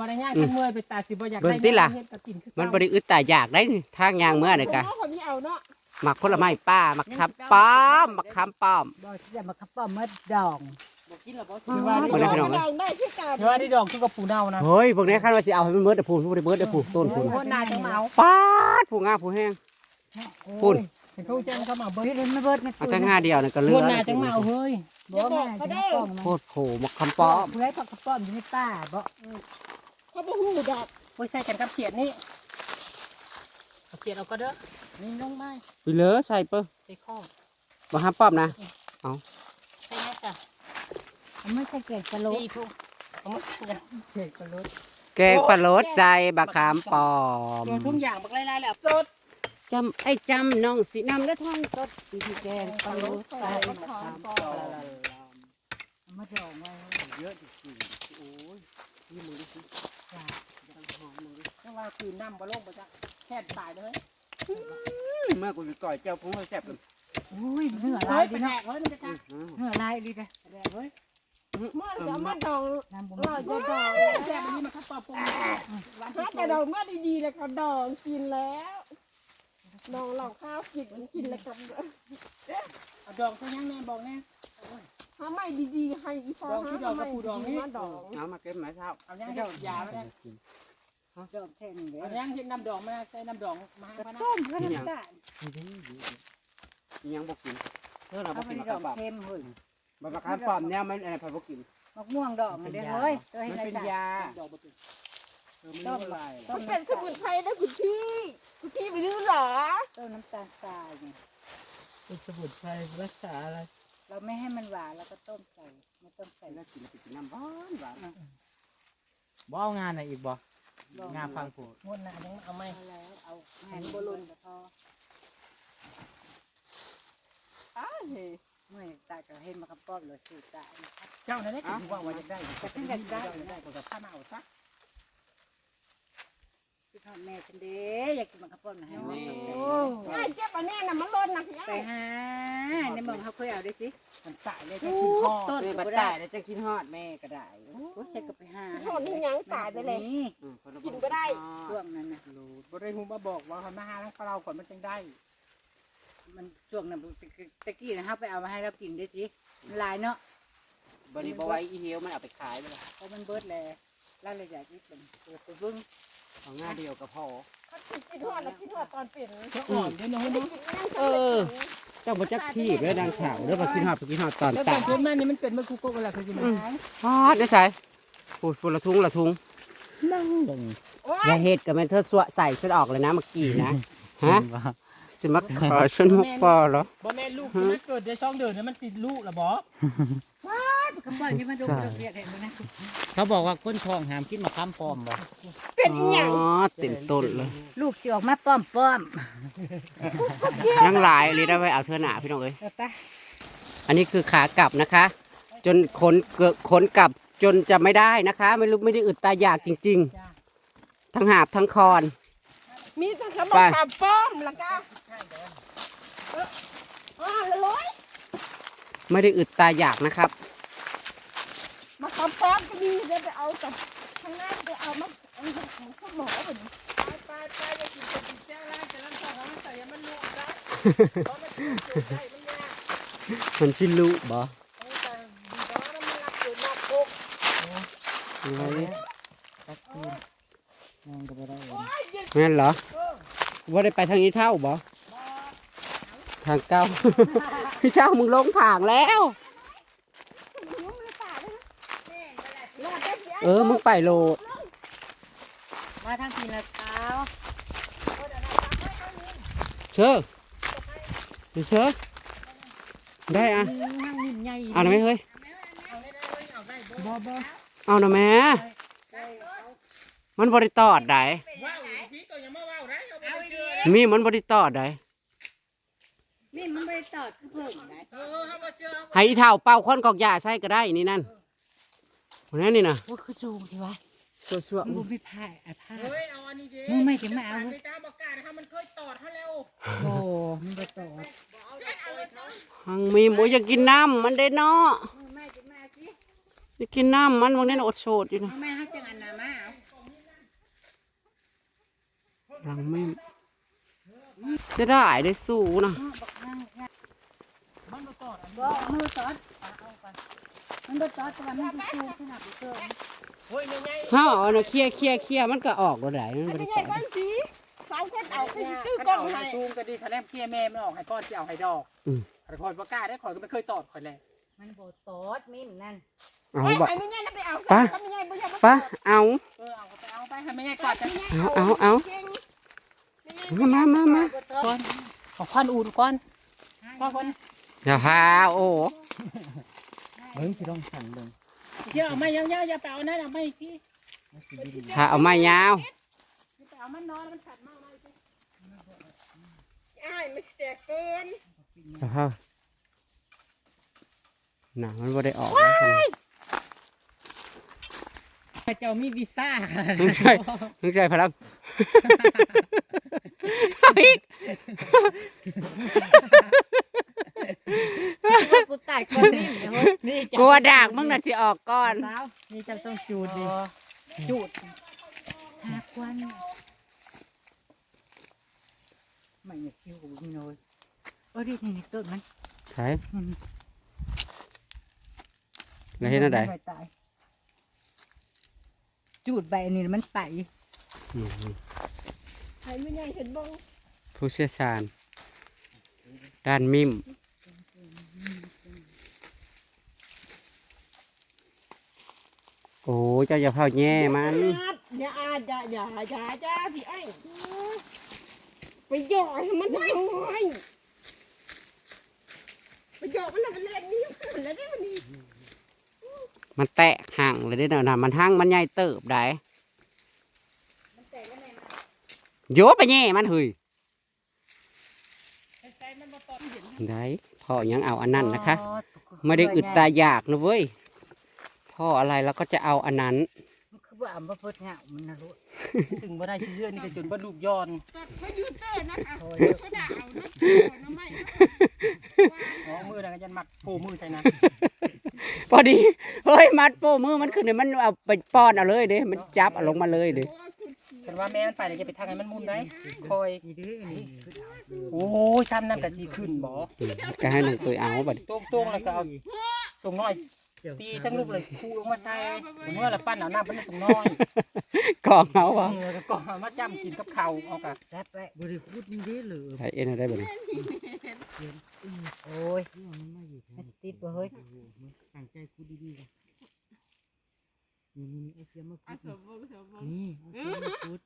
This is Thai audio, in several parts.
บ่ได้ย่างกันเมื่อยไปตาสิบ่อยากเบิ่ได้งติล่ะ เฮ็ดก็กินคือมันเก่าบริอึดตายอยากได้นี่ทางยางเมื่อนี่กะโอ้คนนี้เอาเนาะหมักผลไม้ป้าหมักคำป้อมหมักคำป้อมบ่สิจะมาขับป้อมมดดองคือว่าบ่ได้พี่น้องดองได้คือกันคือว่าได้ดองคือกับปูเน่านะเฮ้ยพวกนี้คาดว่าสิเอาให้มันเมิดแต่ผูผู้ได้เบิดแต่ผูต้นผูโอ้นาจังมาเอาป้าดผูงาผูแห้ง พูด เห็นเขาแจ้งเข้ามาเบิ่งพี่เล่นไม่เบิดนะเอาแต่งาเดียวนี่ก็เหลืงอวดหน้าจังมาเอาเฮ้ยบ่แม่จะมาป้องโคตรโผหมักคำป้อมผู้ใดพักขับป้อมอยู่ในป่าบ่ เขาบ่ฮู้ดอกโอ้ยใส่กันกับเขียดนี่เอาเขียดเอาก็เด้อนี่น้องไม้ไปเลยใส่เปิ้ลใส่ข้อมาห้ามป้อมนะใส่แม่จ้ะมันไม่ใช่แกงกะโหลกดีทุกเอามาใส่กันเผ็ดกะโหลกแกงปลาโรสใส่บักขามป้อมตัวทุ่งอย่างบักไล่ๆแล้วสดจำไอ้จำน้องสีน้ำและท้องสดสีแกงปลาโรสใส่บักขามป้อมเอามาดองไว้เยอะจริงๆโอ้ยนี่มึงดูสิ จ้าต้องหอมมึงดูจังว่าคือน้ำบ่ลงบ่จ้ะแค่ตายเลยเมื่อกูจะก่อยเจ้าพงให้แซ่บกันอุ้ยเนื้อเฮ้ลายยไปดีแหเนาะกเฮ้ยมันจะจ้ะเนื้อลายดีเด้อเฮ้ยเมื่อจะมาดองน้ำบ่เราจะดองแซ่บอันนี้มันข้าวปลาปูถ้าจะดองเมื่อดีๆแล้วก็ดองกินแล้วดองเหล่าข้าวกินกินแล้วกับเอาดองเขายังแม่บอกแน่ ถ้าไม่ดีๆให้อีพอฮะดองกับปูดองนี่ดองเอามาเก็บไม้เช้าเอายังเฮ็ดยาไม่ได้ดองแท่งเด้อเอายังเฮ็ดน้ำดองมาใส่น้ำดองมาให้กระพนักต้มเพื่อนน้ำตาลยังบอกกินเพื่อนเราบเอาอกไปกินดมะอขางมป้อมเค็มเฮ้ยมะขามป้อมเนี่ยมันอะไรพอบอกกิน มะม่วงดองอันเด้อเฮ้ยตัวให้มันได้เป็นจ้ะยาดองบ่เป็นเออมันรู้อะไรต้มันนเป็นสมุนไพรนะคุณพี่คุณพี่ไม่รู้เหรอต้นน้ำตาลทรายเนี่ยเป็นสมุนไพรรักษาอะไร เราไม่ให้มันหวานเราก็ต้มใส่ไม่ต้มใส่แล้วกินไปกินน้ำบ้านหวานบ่เอางานไหนอีกบ่ดองงานฟังผูดงวดหน้ายังเอาไหมเอาแล้วเอาแหนบอลลูนก็พออ้าวเฮ้ยเมื่อตาจะเห็นมากระป๋องเลยสูตาเจ้านั่นแหละคือว่าว่าจะได้จะเป็นอยากได้อยากได้ก็กับข้ามาเอาซะ พี่พ่อแม่ฉันเด้อยากกินมากระป๋องนะฮะไอ้เจ็บอันนี้น่ะมันล้นนะพี่ไปหาในเมืองเขาเคยเอาด้วยสิมันตายเลยจะกินพ่อต้นเออก็บัดบ่ได้ได้แล้วจะกินฮอดแม่ก็ได้โอ้ยฉันก็ไปหาทอดนี่ยังตายไปเลยนี่อืมคนละกินก็ได้ช่วงนั้นนะรู้บ่ได้ฮู้มาบอกว่าเขามาหาทั้งเราก่อนมันจังได้ มันช่วงนั้นตะกี้นะเขาไปเอามาให้เรากินด้วยสิมันหลายเนาะบันนี้บอไว้อีเหียวมันเอาไปขายไปเลยเพราะมันเบิดแล้วเราเลยอยากกินเป็นเปิดไปเบิ้ง เอาง่ายเดียวก็พอเขากินทอดแล้วกินทอดตอนเป็นก็อ่อนด้วยเนาะเนาะเออเจ้าบ่จักทีบแล้วดังข่าวแล้วมากินฮอดไปกินฮอดตอนแล้วตัแต่ดเป็นแม่นี่มันเป็นมันกูโกกันแหละคือกินฮอดได้ใส่โอ้ยคนละทุงละทุงนั่งลงโอ้อย่ายเฮ็ดกับแม่นเธอสวะใส่ฉันออกเลยนะเมื่อกี้นะฮะสิมาขอฉันหุกปอเหรอบ่แม่ลูกที่มันเกิดได้2เดือนแล้วมันติดลูกแล้วบ่ กระป๋อนี่มันดูเรียกเห็นนะเขาบอกว่าก้นทองหามกินมะขามป้อมบ่เป็นอีหยังอ๋อเต็มต้นเลยลูกสิออกมาป้อมป้อมยังหลายเลยได้ไว้เอาเธอหนาพี่น้องเอ้ยๆไปอันนี้คือขากลับนะคะ จนขนเกิดขนกลับจนจะไม่ได้นะคะ ไม่รู้ไม่ได้อึดตาอยากจริง ๆ ทั้งหาบทั้งคอน มีแต่ขนมขามป้อมแล้วก็เอออ๋อเลยไม่ได้อึดตาอยากนะครับ มาขามป้อมก็มีเดี๋ยวไปเอากับข้างหน้าไปเอามาเอาของข้าวหมอไปดิไปไปไปอย่ากินจะกินเจ้าล่างจะนั่งต่อมันใส่มันลูกได้เพราะมันกินเกินได้มันยากมันชิลุบ่เอาแต่ดีกว่ามันรักเกินนอกโคกอะไรตักคืนนั่งก็บ่ได้โอ้ยเย็นเหรอเออว่าได้ไปทางนี้เท่าบ่ทางเก้าพี่เจ้ามึงลงผางแล้ว ยุ่งเลยป่าเลยนะรอดได้สิ เออ มึงไปโลดมาทางทีนะเท้าเชื่อดิเชื่อได้อะ นั่งนิ่มใหญ่เอาหน่อยไหมเฮ้ย บ่บ่เอาหน่อยแม่มันบริตอดได้ว้าวพี่ก็ยังไม่ว้าวได้เอาไปเชื่อมีมันบริตอดได้นี่มันไม่ได้ตอดคือเพิ่งนะเออเอาไปเชื่อให้อีเท่าเป่าค้อนกอกยาใส่ก็ได้นี่นั่น วันนี้นี่นะโอ้คือสูงสิวะชัวชัวมันบ่มีผ้าอะผ้า เฮ้ย เอาอันนี้ดิมึงไม่ถึงมาเอาเว้ยไม่จ้าบอกกานะครับมันเคยตอดให้แล้วโอ้มันบ่ตอดเอาเด็กเอาเลยเขาหังมีหมูอยากกินน้ำมันได้เนาะมึงแม่จะมาสิอยากกินน้ำมันวันนี้น่ะอดโสดอยู่นะมึงแม่ให้จังอันน่ะมาเอาลังไม่จะได้ได้สู้นะ มันบ่ตอดอันนี้ก็มือตอดเอาไป มันบ่ตอดแต่ว่ามันบ่สู้ขนาดบ่เกินโอ้ยแม่ใหญ่เฮาเอาน่ะเคลียร์เคลียร์เคลียร์มันก็ออกแล้วได้มันอันบ่นี้ได้ใหญ่ใส่บ้านสิสาวคนเอาไปซื้อถ้ากล้ล้อองงให้ให้ซูมก็ดีถ้าแนมเคียแม่มันออกให้ก้อนที่เอาให้ดอกแต่คอยประกล้าได้คอยก็ไม่เคยตอดคอยแหละมันบ่ตอดมิ้นนั่นเอาไอ้บ่ไอ้แม่ใหญ่น่ะไปเอาปะซะแม่ใหญ่บ่อยากมาปะเอาเออเอาไปเอาไปให้ไม่ใช่กอดจะเอาเอาเอาเก่งมามามามาบ่ตอดก้อนเอาควันอูดก้อนก้อนก้อนอย่าพาโอ้ เบิ่งสิต้องสั่งเบิ่งเชื่อเอาไม่ยาวๆอย่าไปเอานั่นเอาไม่พี่มันสิดีถ้าเอาไม้ยาวอย่าไปเอามันนอนแล้วมันขัดมากเลยไอ้มันแตกเกินอย่าพาน่ะมันบ่ได้ออกนะพระเจ้ามีวีซ่ามึงใช่มึงใช่พลังเอาอีกกู ตายคนนี้เดี๋ยวเฮ้ยนี่กลัวดากมึงน่ะสิออกก่อนนี่จะต้องจูดดิจูดหาควันไม่อยากคิวกูมีน้อยโอ้ดินี่ต้นมันใช่แล้วเห็นอะไรม่ตายจูดใบอันนี้มันไปอืมไอ้แม่ใหญ่เห็นบ่ผู้เชี่ยวชาญด้านมิม โอ้เจ้าอย่าเผาแย่มันอย่าอาอย่าอย่าอย่าอย่าสิไอ้ไปหยอกให้มันได้หน่อยไปหยอกมันน่ะมันเล่นนี่มันแล้วได้มันนี่มันแตะห่างเลยเด้อนะมันห่างมันใหญ่เติบได้โยไปแย่มันเฮ้ยได้พ่อยังเอาอันนั้นนะคะ ไม่ได้อึดตาอยากนะเว้ย พ่ออะไรแล้วก็จะเอาอันนั้น มันคือว่าอ่ำบ่เพิ่นเหงามันนะรู้ถึงบ่ได้เชื่อนี่ก็จนบ่ลูกย้อนตัดไปยูเตอร์นะคะก็ด่าเอานะน้ำไม่อ๋อมือนั่นก็ยันมักโผล่มือใส่นะพอดีเฮ้ยมัดโป้มือมันขึ้นเนี่ยมันเอาไปป้อนเอาเลยเด้มันจับเอาลงมาเลยเด้กันว่าแม่มันไปแล้วจะไปทางไหนมันมุมได้คอยนี่ดินี่โอ้ยซ้ำนั่นก็สิขึ้นบ่อืมก็ให้น้องตุยเอาบัดนี้ตรงๆแล้วก็เอาส่งน้อย ตีทั้งลูกเลยคูลงมาใส่เมื่อละปั้นเอาน้ำปั้นส่งน้อยกองเอาวะเออแล้วก็มาจ้ำกินกับข้าวเอากะแซ่บไปบ่ได้พูดนี่ดิเหลือใส่เอ็นเอาได้บ่นี้โอ้ยมันมาอยู่แท้มันสิติดบ่เฮ้ยโอ้โหมันตั้งใจพูดดีๆกันนี่นี่เอาเสียงมาอะพูดสมบูรณ์สมบูรณ์นี่เอาเสียงมาพูด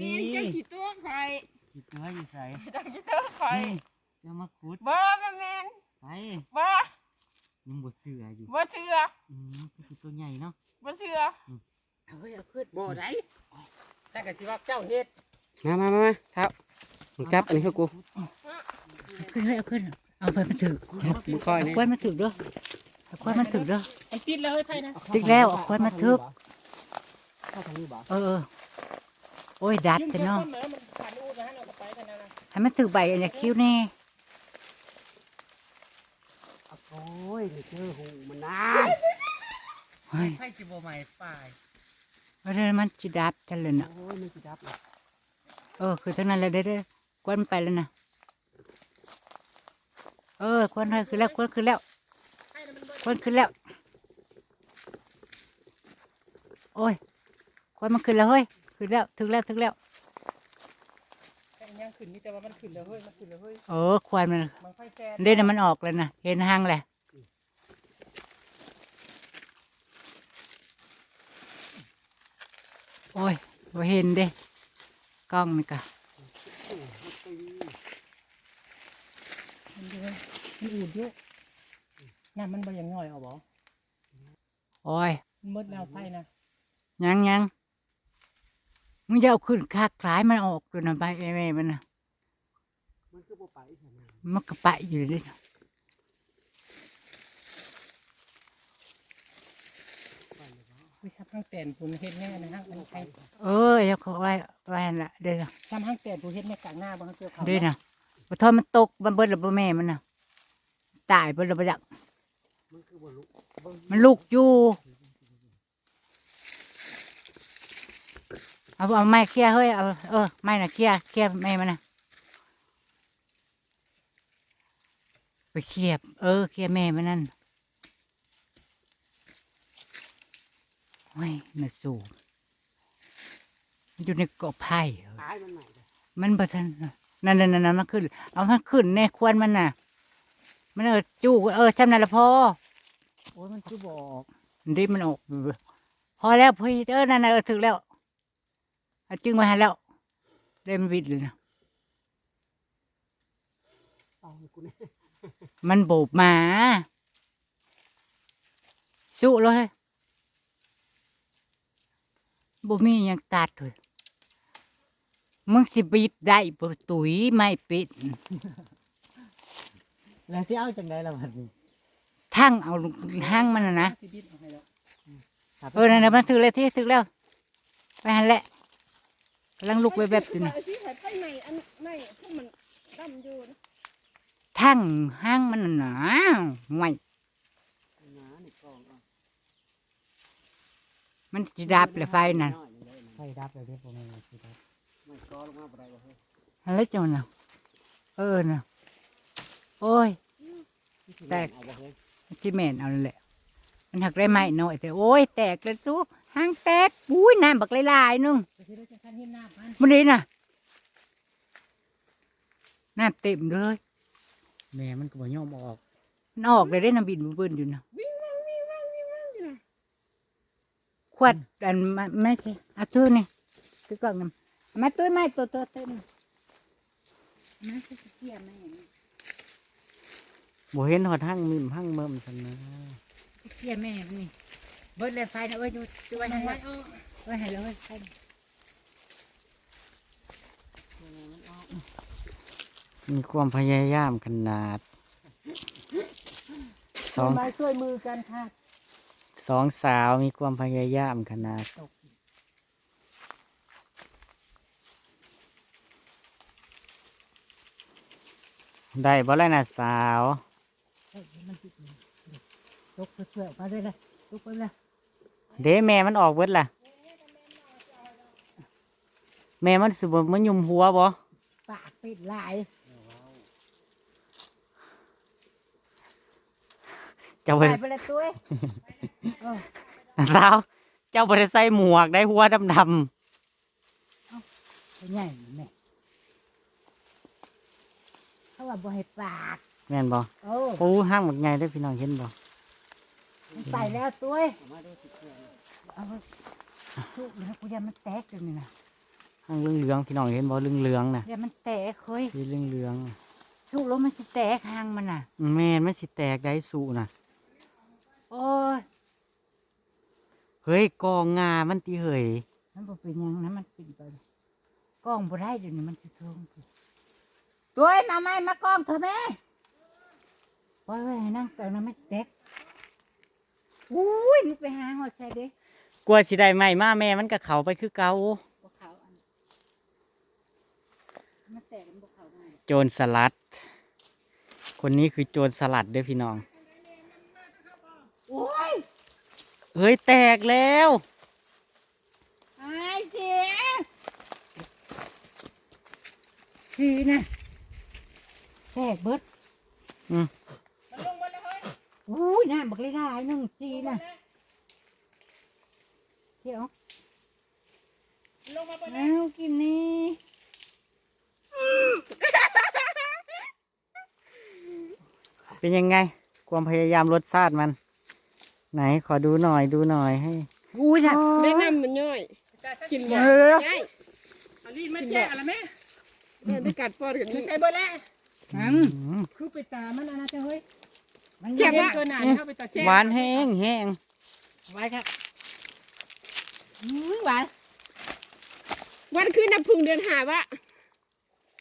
มีเจ้าขี้ตัวใครคิดว่าอยู่ใส่เจ้าขี้ตัวใครนี่จะมาขุดบ่แม่แม่นไปบ่ ยังบ่เสืออยู่บ่เชื่ออืมก็คือตัวใหญ่เนาะบ่เชื่อเอาเฮ้ยเอาขึ้นบ่ได้แต่ก็สิว่าเจ้าเฮ็ดมามามามาเท้ามึงจับอันนี้ให้กูเอาขึ้นเฮ้ยเอาขึ้น เอาไปมันถึกจับมึงค่อยเอานี่ควันมาถึกเด้อเอาควันมาถึกเด้อมันติดแล้วเฮ้ยไทยนะติ๊กแล้วเอาควันมาถึกเข้าทางนี้บ่เออเออโอ้ยดัดยืมแต่เชือกเนาะต้นแล้วมันผ่านอูดนะฮะเราก็ไปกันแล้วนะให้มันถึกใบอันนี้คิ้วแน่ โอ้ ยนี่เจอหูมันนะเฮ้ยไทยสิบ่ใหม่ฝ่ายว่าเด้อมันสิดับจังเลยน่ะโอ้ยมันสิดับเลยเออคือทั้งนั้นเลยเด้อเด้อควันไปแล้วนะเออควันเฮ้ยคือแล้วควันคือแล้วควันคือแล้ว โอ้ยควันมันขึ้นแล้วเฮ้ยขึ้นแล้วถึงแล้วถึงแล้วแค่ยังขึ้นนี่แต่ว่ามันขึ้นแล้วเฮ้ยมันขึ้นแล้วเฮ้ยเออควันมันมันไฟแซ่เด่นนะมันออกแล้วนะเห็นห้างแหละ โอ้ยบ่เห็นเด้กล้องนี่กะมันเด้อมันอูดเยอะน้ำมันบ่ยังง่อยเอาบ่โอ้ยมันมืดแนวไฟนะยังยังมึงจะเอาขึ้นคาคล้ายมันออกด้วยนะใบเอเมมันนะมันคือบ่ไปใช่ไหมมันก็ไปอยู่เลยนะ วิชาห้างแตนผู้เฮ็ดแน่นะฮะมันใครเออเดี๋ยวเขาไว้ไว้นั่นละเด้อนะทำห้างแตนผู้เฮ็ดแม่กลางหน้าบ่เจอเขาเด้อนะบ่ทอดมันตกมันเบิดแล้วบ่แม่มันนะตายเบิดแล้วบ่จักมันคือบ่ลุกมันลูกอยู่เอาเอาเอาไม้เคลียร์เฮ้ยเอาเออไม้น่ะเคลียร์เคลียร์ไม้มันน่ะไปเคลียร์เออเคลียร์แม่มันนั่น โอ้ยน่าสูบมันอยู่ในกอไผ่เหรอตายมันใหม่เลยมันบ่ทันนั่นนั่นนั่นมันขึ้น เอามันขึ้นในควรมันน่ะ มันเออจู้เออจำนั่นละพอโอ้ยมันคือบอกดิมันออก พอแล้วพี่เออนั่นน่ะเออถึงแล้วเอาจึงมาให้แล้วได้มันวิดเลยนะเอาให้กูเนี่ยมันโบกหมา สู้เลย บ่มีหยังตัดเลยมึงสิบิดได้บ่ตุยไม่ปิด แล้วสิเอาจังไดล่ะบัดนี้ทั้งเอาทั้งมันน่ะนะสิบิดเอาให้แล้วเออนั่นน่ะมันถึงแล้วที่ถึงแล้ว ไปหันแหละกำลังลุกไปแบบอยู่นี่นะสิใส่ไปในอันในพวกมันดำอยู่นะทั้งห้างมันน่ะหนาห่วย หนานี่กองเอา มันจะดับเลยไฟน่ะน้อยๆเลยนะไฟดับเลยเด้อบ่แม่นสิดับไม่กอลงมาบ่ได้บ่เฮ้ยหันแล้วจังน่ะเออน่ะโอ้ย แตก เอาบ่เฮ้ยที่แม่นเอานั่นแหละมันหักได้ไหมหน่อยแต่โอ้ยแตกเลยสู้ห้างแตกอุ้ยน้ำบักหลายๆนึงไปที่ได้จะคันเห็นหน้าพันมันนี่น่ะน้ำเต็มเลย แม่มันก็บ่ยอมออก มันออกเลยได้น้ำบินบึ้นๆอยู่นะ วิ่งว่างวิ่งว่างวิ่งว่างอยู่นะ ข วดอันมาไม่ใช่เอาตื้อนี่ตื้อกล่องน้ำเอามาตื้อไม้ตัวตัวตื้อนี่มาสิเกี่ยแม่บ่เห็นหอดหั่งมิมหั่งเบิ่มซั่นนะเกี่ยแม่มันนี่เบิดเลยไฟนะเอ้ยดูดูไว้ให้ไว้แล้วเอาไว้ให้แล้วเว้ยไฟน่ะมีความพยายามขนาดสองไม้ช่วยมือกันค่ะ สองสาวมีความพยายามขนาดได้บ่แล้วนะสาวเอ้ยมันติดนี่ยกเพื่อๆมาเลยเลยยกไปเลยเด้แม่มันออกเบิดล่ะ แม่มันสิบ่มันยุมหัวบ่ปากปิดลาย เจ้าไปบ่ได้ไปเลยตุ้ยเออสาว เจ้าบ่ได้ใส่หมวกได้หัวดำไปใหญ่แม่เขาว่าบ่ให้ปากๆแม่นบ่โอ้โอ้ห้างหมดไงได้อพี่น้องเห็นบ่มันไปแล้วตุ้ยเอามาดูสิเพื่อนเอาไว้ชุบเลยนะกูยันมันแตกเลยนี่นะห้างเหลืองๆพี่น้องเห็นบ่เหลืองๆน่ะยันมันแตกเฮ้ยสีเหลืองชุบแล้วมันจะแตกหางมันน่ะๆแม่นมันสิแตกได้สู่น่ะ โอ้ยเฮ้ยกองงามันติเฮ้ยมันบ่เป็นหยังนะมันเป็นไปกล้องบ่ได้เดี๋ยวนี้มันจะทงตุ้ยมาไหมมากล้องเถอะแม่ไว้ไว้ให้นั่งแต่นั้นไม่แตกอุ้ยมึงไปหาหอดใส่เด้กลัวสิได้ไหมมาแม่มันก็เข้าไปคือเก่าบขาวอันมันแตกมันบขาวไง โจรสลัด คนนี้คือโจรสลัดเด้อพี่น้อง โอ้ย เฮ้ยแตกแล้วไอ้เสียสีนะแตกเบิดอืมมันลงมาแล้วเฮ้ยอุ้ยน้ำบักเลยได้หนึ่งสีนะเดี๋ยวลงมาบนเอากินนี่เป็นยังไง ความพยายามลดชาติมัน ไหนขอดูหน่อยดูหน่อยให้อุ้ยนะแนะนำมันย่อย กินบ่เออง่ายอันนี้มันแจ้งอะไรไหมแม่ได้กัดปอดกันไม่นี่ใช่เบอร์แล้วอืมอืมคือไปตามันอันนั้นจะเฮ้ยมันเจ็เจ็บบเกินหนาเข้าไปตัดเจ็บหวานแห้งแห้งไว้ครับอืมหวานวันคือน้ำพึ่งเดือนหาวะ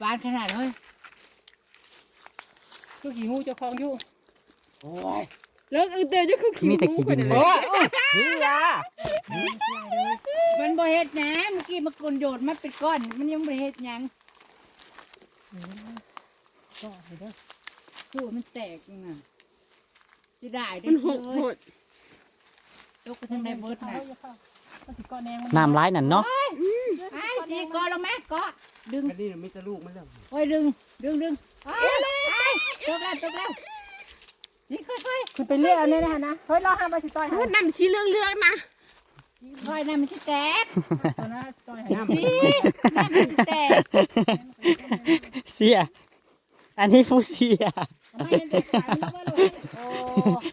หวานขนาดเลยคือขี่งูเจ้าของอยู่โอ้ย เลิกเออเดี๋ยวจะคือขี้มีแต่ขี้หมูคนดินนั้นเลเลยยนี่ยามันบ่เฮ็ดหยังเมื่อกี้มันกลนโดดมาเป็นก้อน มันยังบ่ได้เฮ็ดหยังก็เห็นเด้อสู้มันแตกยังไงสิได้เด้มันหกเลหยดตกไปทางใดเบิดน่ะมันติดก้อนแดงมันน้ำร้ายนั่นเนาะอกาะลงไหมเกาะดึง อันนี้มีแต่ลูกมันแล้วโอ้ยดึงดึงดึงอ้าวไอ้ตกแล้วตกแล้ว นี่ค่อยคุณไปเรียกเอาเนี่ยนะนะเฮ้ยรอห้ามไปสิต่อยนั่นสีเรื่องเรื่องนะๆค่อยนั่นมันสิแตกตอนนั้นต่อยสินั่นมันสิแตกเสีย อันนี้ผู้เสียไม่เด็กขายมันว่าลูกโอ้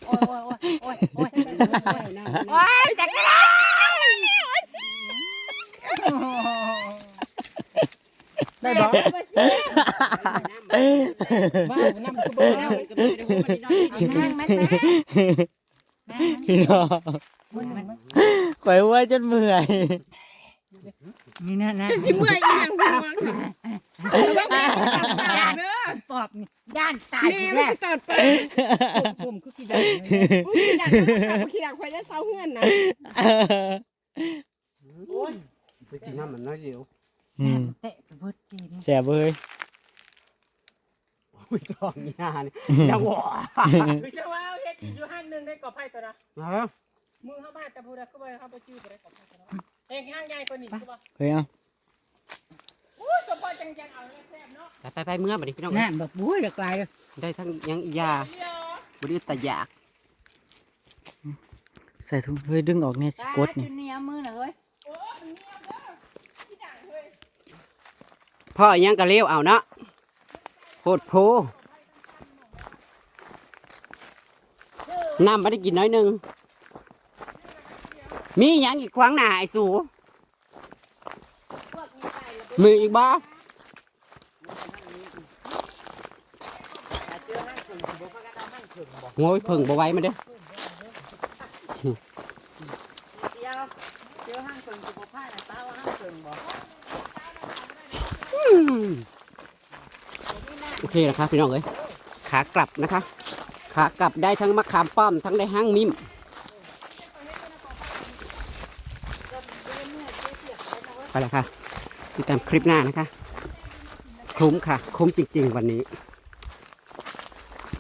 โอ้ยโอ้ยโอ้ยโอ้ยโอ้ยโอ้ยแตกแล้ว ได้บอกว้าวน้ำก็บอกแล้วนั่งไหมแม่พี่น้องข่อยว่าจนเมื่อยนี่นะนะจะสิเมื่อยอีหยังห่วงเด้อปอบนี่ด้านตายนี่ม่แล้วใช่เกิดไปผมคือกี่ดังอุ้ยกี่ดังกี่ดังคอยได้เศร้าเฮือนนะไปกินน้ำมันน้อยเดียว อืมเตะไปเบิดจีนแสบเว้ยอุ้ยตอนนี้นี่ยังหวคือจะว่าเฮ็ดอยู่ห้างนึงได้กอไผ่ตัวนะนะ มือเข้าบ้านแต่พูดก็ไปเข้าไปจิ้วไปได้กอไผ่ตัวนะเองห้างใหญ่กว่านี้ใช่ป่ะเฮ้ยเอาอุ้ยตัวปอจังจังเอาแซ่บเนาะไปไปไปเมื่อบัดนี้พี่น้องน้ำแบบบุ้ยเดือดกลายเลยได้ทั้งยังอียาเดียวบริตายากใส่ถุงเฮ้ยดึงออกเนี่ยสิกดนี่นี่เหนียวมือหน่อยเฮ้ยโอ้มันเงียบเด้อกี่ดังเฮ้ย พ่อยังกะเลี้ยวเอาเนาะโคตรโพน้ำไม่ได้กินน้อยนึง มีหยังอีกขวางหน้าไอ้สูมืออีกบ่โง่ยเพิ่งบ่ไว้มาเด้เดียวเจอห้างเปิงสุขภาพนะตาว่าห้างเปิงบอก โอเคนะครับพี่น้องเอ้ยขากลับนะคะ ขากลับได้ทั้งมะขามป้อมทั้งได้ห้างมิมไปแล้วค่ะติดตามคลิปหน้านะคะ คุ้มค่ะ คุ้มจริง ๆ วันนี้